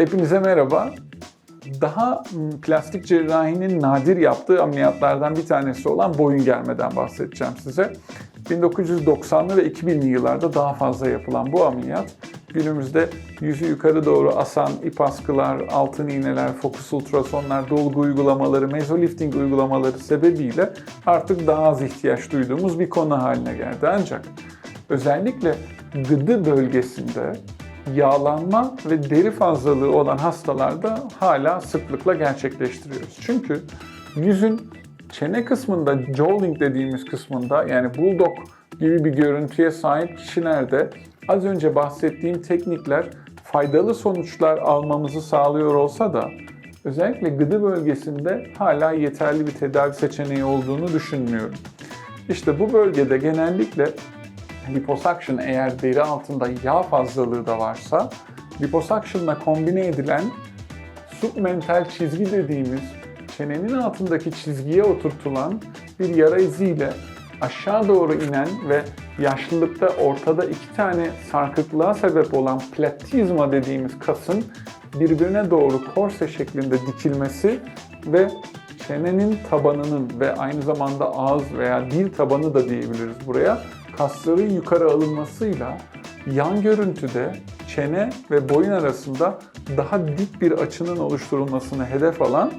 Hepinize merhaba. Daha plastik cerrahinin nadir yaptığı ameliyatlardan bir tanesi olan boyun germeden bahsedeceğim size. 1990'lı ve 2000'li yıllarda daha fazla yapılan bu ameliyat günümüzde yüzü yukarı doğru asan ip askılar, altın iğneler, fokus ultrasonlar, dolgu uygulamaları, mezolifting uygulamaları sebebiyle artık daha az ihtiyaç duyduğumuz bir konu haline geldi. Ancak özellikle gıdı bölgesinde yağlanma ve deri fazlalığı olan hastalarda hala sıklıkla gerçekleştiriyoruz. Çünkü yüzün çene kısmında, jowling dediğimiz kısmında yani bulldog gibi bir görüntüye sahip kişilerde az önce bahsettiğim teknikler faydalı sonuçlar almamızı sağlıyor olsa da özellikle gıdı bölgesinde hala yeterli bir tedavi seçeneği olduğunu düşünmüyorum. İşte bu bölgede genellikle liposuction eğer deri altında yağ fazlalığı da varsa liposuction'la kombine edilen submental çizgi dediğimiz çenenin altındaki çizgiye oturtulan bir yara iziyle aşağı doğru inen ve yaşlılıkta ortada iki tane sarkıklığa sebep olan platizma dediğimiz kasın birbirine doğru korse şeklinde dikilmesi ve çenenin tabanının ve aynı zamanda ağız veya dil tabanı da diyebiliriz buraya kasların yukarı alınmasıyla yan görüntüde çene ve boyun arasında daha dik bir açının oluşturulmasını hedef alan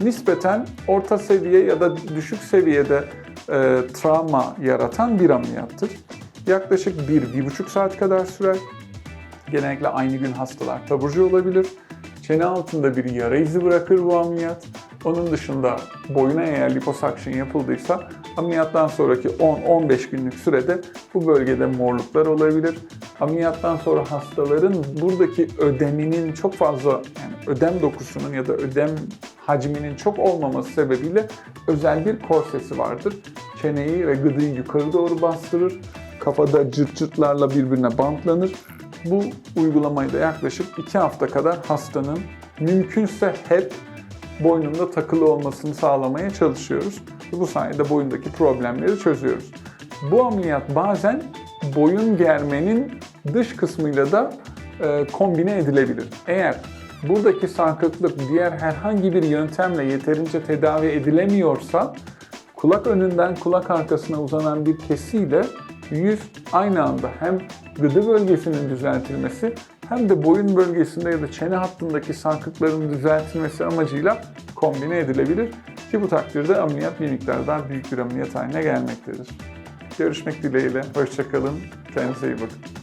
nispeten orta seviye ya da düşük seviyede e, travma yaratan bir ameliyattır. Yaklaşık 1-1,5 saat kadar sürer. Genellikle aynı gün hastalar taburcu olabilir. Çene altında bir yara izi bırakır bu ameliyat. Onun dışında boyuna eğer liposuction yapıldıysa ameliyattan sonraki 10-15 günlük sürede bu bölgede morluklar olabilir. Ameliyattan sonra hastaların buradaki ödeminin çok fazla yani ödem dokusunun ya da ödem hacminin çok olmaması sebebiyle özel bir korsesi vardır. Çeneyi ve gıdıyı yukarı doğru bastırır. Kafada cırt cırtlarla birbirine bantlanır. Bu uygulamayı da yaklaşık 2 hafta kadar hastanın mümkünse hep boynunda takılı olmasını sağlamaya çalışıyoruz. Bu sayede boyundaki problemleri çözüyoruz. Bu ameliyat bazen boyun germenin dış kısmıyla da e, kombine edilebilir. Eğer buradaki sarkıklık diğer herhangi bir yöntemle yeterince tedavi edilemiyorsa kulak önünden kulak arkasına uzanan bir kesiyle yüz aynı anda hem gıdı bölgesinin düzeltilmesi hem de boyun bölgesinde ya da çene hattındaki sarkıkların düzeltilmesi amacıyla kombine edilebilir. Ki bu takdirde ameliyat bir miktar daha büyük bir ameliyat haline gelmektedir. Görüşmek dileğiyle, hoşçakalın, kendinize iyi bakın.